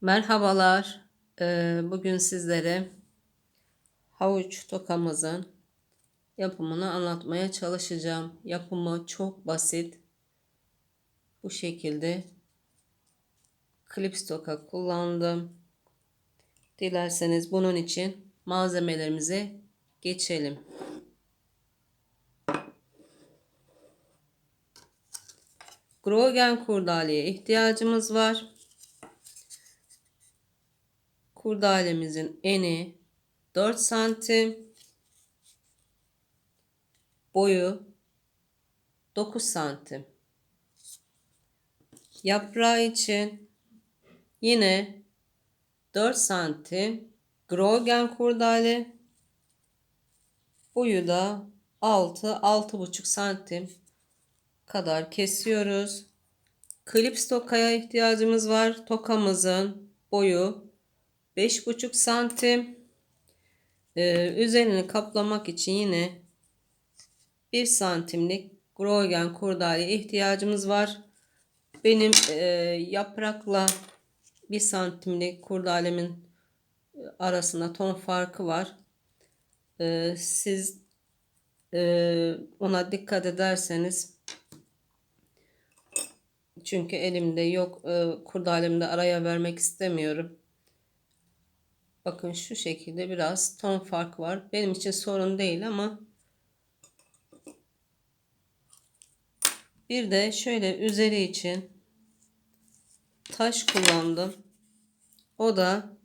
Merhabalar. Ee, Bugün sizlere havuç tokamızın yapımını anlatmaya çalışacağım. Yapımı çok basit. Bu şekilde klips toka kullandım. Dilerseniz bunun için malzemelerimize geçelim. Grogen kurdaleye ihtiyacımız var. Kurdalemizin eni 4 santim. Boyu 9 santim. Yaprağı için yine 4 santim Grogen kurdale. Boyu da 6-6,5 santim kadar kesiyoruz. Klips tokaya ihtiyacımız var. Tokamızın boyu 5,5 santim. Ee, üzerini kaplamak için yine 1 santimlik Grogen kurdale ihtiyacımız var. Benim e, yaprakla 1 santimlik kurdalemin e, arasında ton farkı var. E, siz e, ona dikkat ederseniz çünkü elimde yok e, kurdalemde araya vermek istemiyorum. Bakın şu şekilde biraz ton fark var. Benim için sorun değil ama bir de şöyle üzeri için taş kullandım. O da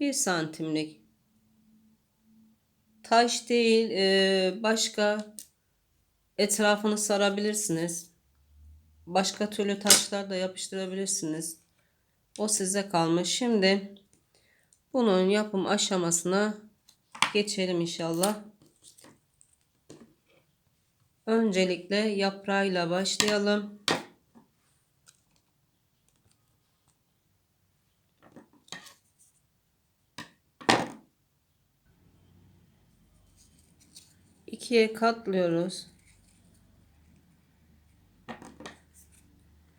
bir santimlik. Taş değil e, başka etrafını sarabilirsiniz. Başka türlü taşlar da yapıştırabilirsiniz. O size kalmış. Şimdi bunun yapım aşamasına geçelim inşallah. Öncelikle yaprağıyla başlayalım. İkiye katlıyoruz.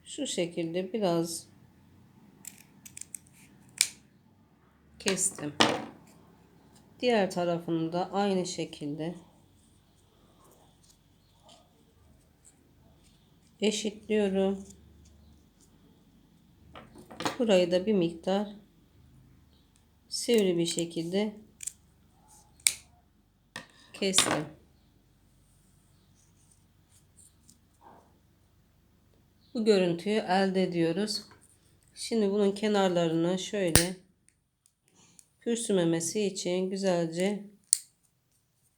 Şu şekilde biraz kestim. Diğer tarafını da aynı şekilde eşitliyorum. Burayı da bir miktar sivri bir şekilde kestim. Bu görüntüyü elde ediyoruz. Şimdi bunun kenarlarını şöyle pürsümemesi için güzelce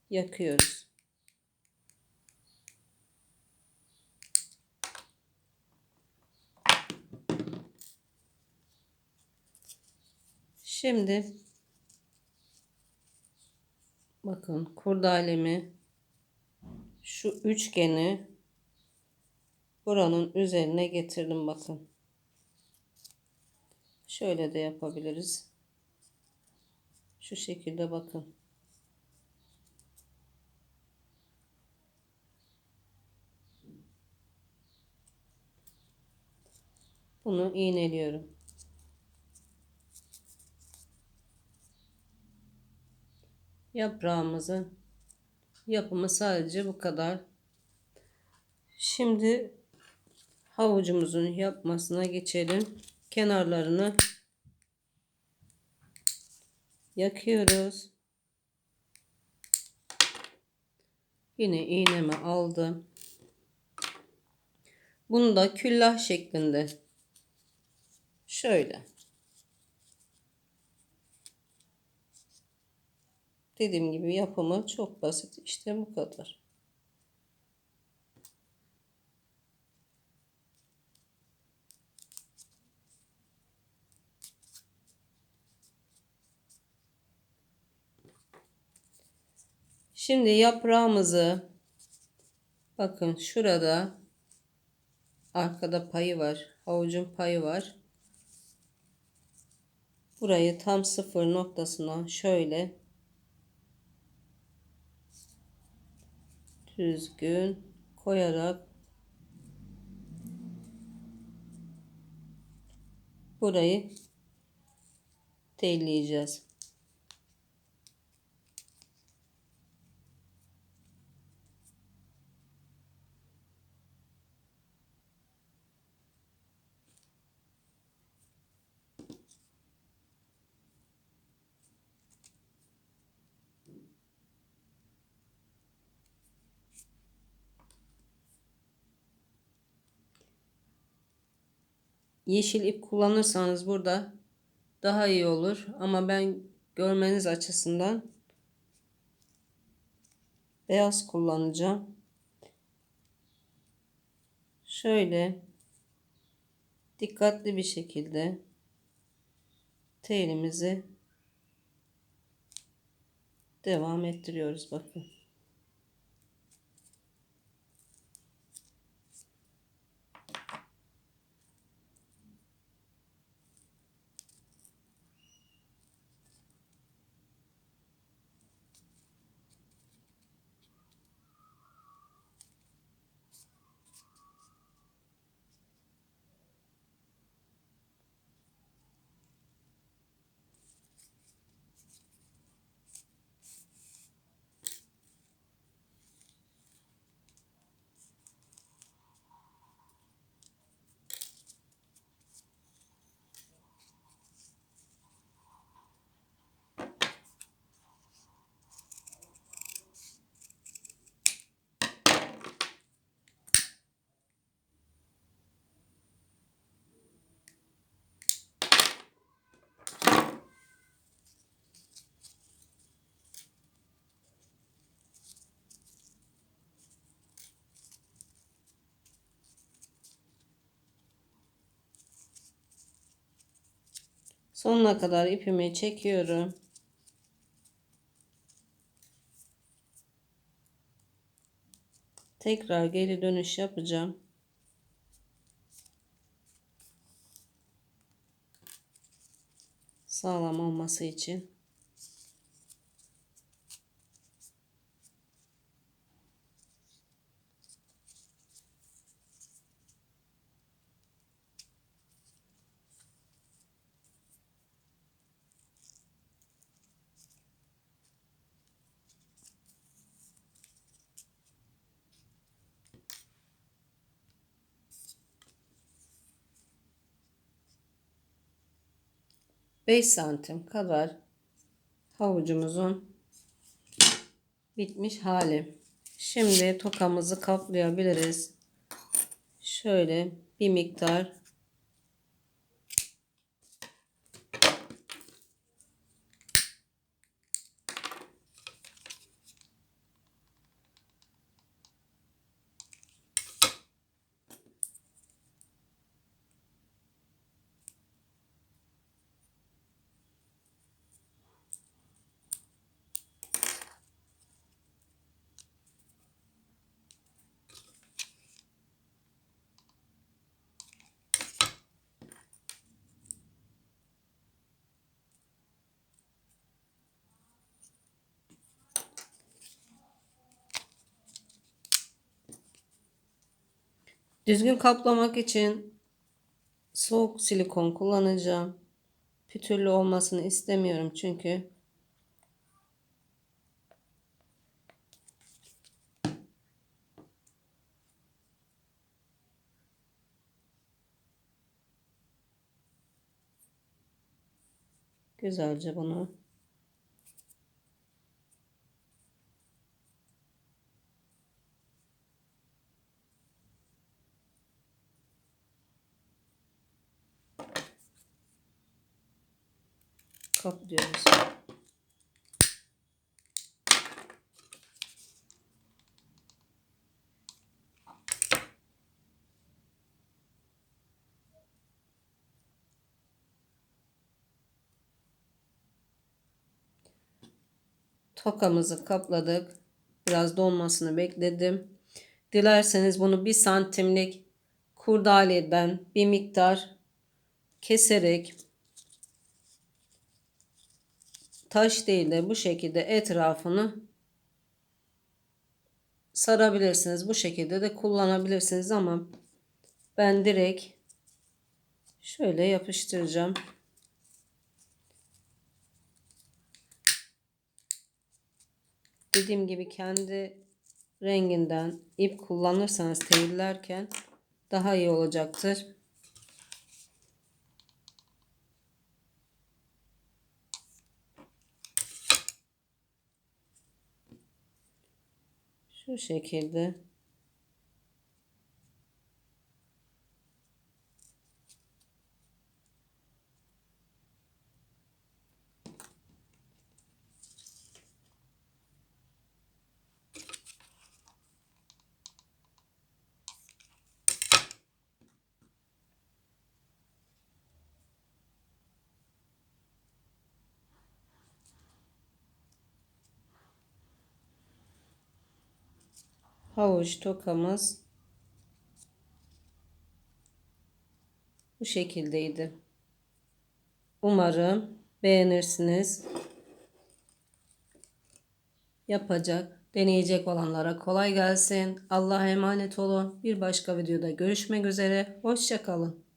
yakıyoruz. Şimdi bakın kurdalemi şu üçgeni buranın üzerine getirdim bakın. Şöyle de yapabiliriz. Şu şekilde bakın. Bunu iğneliyorum. Yaprağımızın yapımı sadece bu kadar. Şimdi havucumuzun yapmasına geçelim. Kenarlarını yakıyoruz. Yine iğnemi aldım. Bunu da küllah şeklinde şöyle dediğim gibi yapımı çok basit. İşte bu kadar. Şimdi yaprağımızı bakın şurada arkada payı var. Havucun payı var. Burayı tam sıfır noktasına şöyle düzgün koyarak burayı Telleyeceğiz. Yeşil ip kullanırsanız burada daha iyi olur. Ama ben görmeniz açısından beyaz kullanacağım. Şöyle dikkatli bir şekilde telimizi devam ettiriyoruz bakın. Sonuna kadar ipimi çekiyorum. Tekrar geri dönüş yapacağım. Sağlam olması için. Beş santim kadar havucumuzun bitmiş hali. Şimdi tokamızı kaplayabiliriz. Şöyle bir miktar Düzgün kaplamak için soğuk silikon kullanacağım. Pütürlü olmasını istemiyorum çünkü. Güzelce bunu kaplıyoruz. Tokamızı kapladık. Biraz donmasını bekledim. Dilerseniz bunu bir santimlik kurdaleden bir miktar keserek taş değil de bu şekilde etrafını sarabilirsiniz. Bu şekilde de kullanabilirsiniz ama ben direkt şöyle yapıştıracağım. Dediğim gibi kendi renginden ip kullanırsanız teyirlerken daha iyi olacaktır. Şu şekilde. Havuç tokamız bu şekildeydi. Umarım beğenirsiniz. Yapacak, deneyecek olanlara kolay gelsin. Allah'a emanet olun. Bir başka videoda görüşmek üzere. Hoşçakalın.